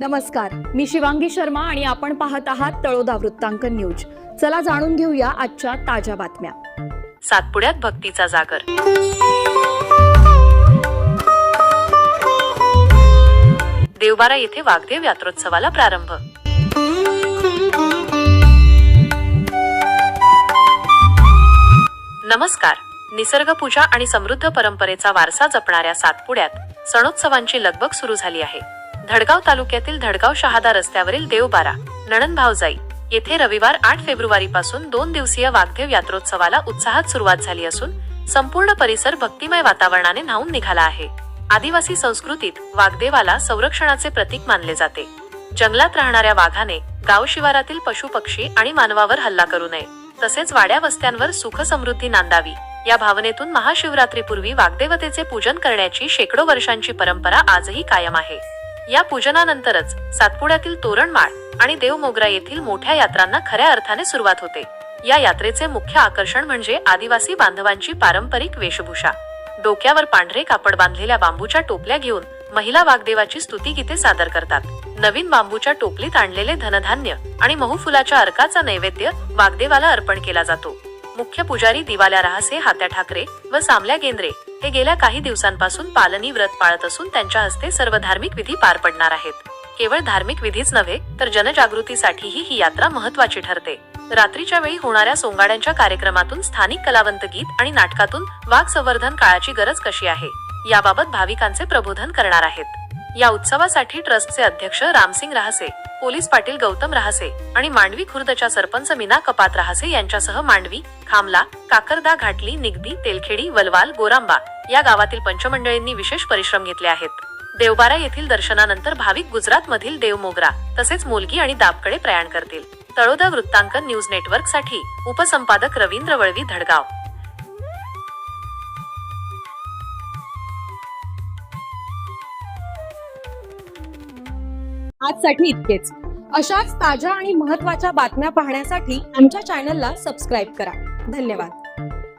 नमस्कार मी शिवांगी शर्मा आणि आपण पाहत आहात तळोदा वृत्तांकन न्यूज. चला जाणून घेऊया आजच्या ताज्या बातम्या. सातपुड्यात भक्तीचा जागर. देवबारा येथे वाघदेव यात्रोत्सवाला प्रारंभ. नमस्कार निसर्गपूजा आणि समृद्ध परंपरेचा वारसा जपणाऱ्या सातपुड्यात सणोत्सवांची लगबग सुरू झाली आहे. धडगाव तालुक्यातील धडगाव शहादा रस्त्यावरील देवबारा नणन भावजाई येथे रविवार आठ फेब्रुवारी पासून दोन दिवसीय वाघदेव यात्रोत्सवाला उत्साहात सुरुवात झाली असून संपूर्ण परिसर भक्तिमय वातावरणाने न्हावून निघाला आहे. आदिवासी संस्कृतीत वाघदेवाला संरक्षणाचे प्रतीक मानले जाते. जंगलात राहणाऱ्या वाघाने गाव शिवारातील पशु पक्षी आणि मानवावर हल्ला करू नये तसेच वाड्या वस्त्यांवर सुख समृद्धी नांदावी या भावनेतून महाशिवरात्रीपूर्वी वाग्देवतेचे पूजन करण्याची शेकडो वर्षांची परंपरा आजही कायम आहे. या पूजनानंतरच सातपुड्यातील तोरणमाळ आणि देवमोगरा येथील मोठ्या यात्रांना खऱ्या अर्थाने सुरुवात होते. या यात्रेचे मुख्य आकर्षण म्हणजे आदिवासी बांधवांची पारंपरिक वेशभूषा. डोक्यावर पांढरे कापड बांधलेल्या बांबूच्या टोपल्या घेऊन महिला वाग्देवाची स्तुतीगीते सादर करतात. नवीन बांबूच्या टोपलीत आणलेले धनधान्य आणि महूफुलाच्या अर्काचा नैवेद्य वाग्देवाला अर्पण केला जातो. मुख्य पुजारी दिवाल्या रहासे हात्या ठाकरे व सामल्या गेंद्रे हे गेल्या काही दिवसांपासून पालनी व्रत पाळत असून त्यांच्या हस्ते सर्व धार्मिक विधी पार पडणार आहेत. केवळ धार्मिक विधीच नव्हे तर जनजागृतीसाठीही ही यात्रा महत्वाची ठरते. रात्रीच्या वेळी होणाऱ्या सोंगाड्यांच्या कार्यक्रमातून स्थानिक कलावंत गीत आणि नाटकातून वाघ संवर्धन काळाची गरज कशी आहे याबाबत भाविकांचे प्रबोधन करणार आहेत. या उत्सवासाठी ट्रस्टचे अध्यक्ष रामसिंग रहासे पोलीस पाटील गौतम रहासे आणि मांडवी खुर्दच्या सरपंच मीना कपात रहासे यांच्यासह मांडवी खामला काकरदा घाटली निगदी तेलखेडी वलवाल गोरांबा या गावातील पंचमंडळींनी विशेष परिश्रम घेतले आहेत. देवबारा येथील दर्शनानंतर भाविक गुजरात मधील देवमोगरा तसेच मोलगी आणि दाबकडे प्रयाण करतील. तळोदा वृत्तांकन न्यूज नेटवर्कसाठी उपसंपादक रवींद्र वळवी धडगाव. आजसाठी इतकेच. अशाच ताज्या आणि महत्त्वाच्या बातम्या पाहण्यासाठी आमच्या चॅनलला सबस्क्राईब करा. धन्यवाद.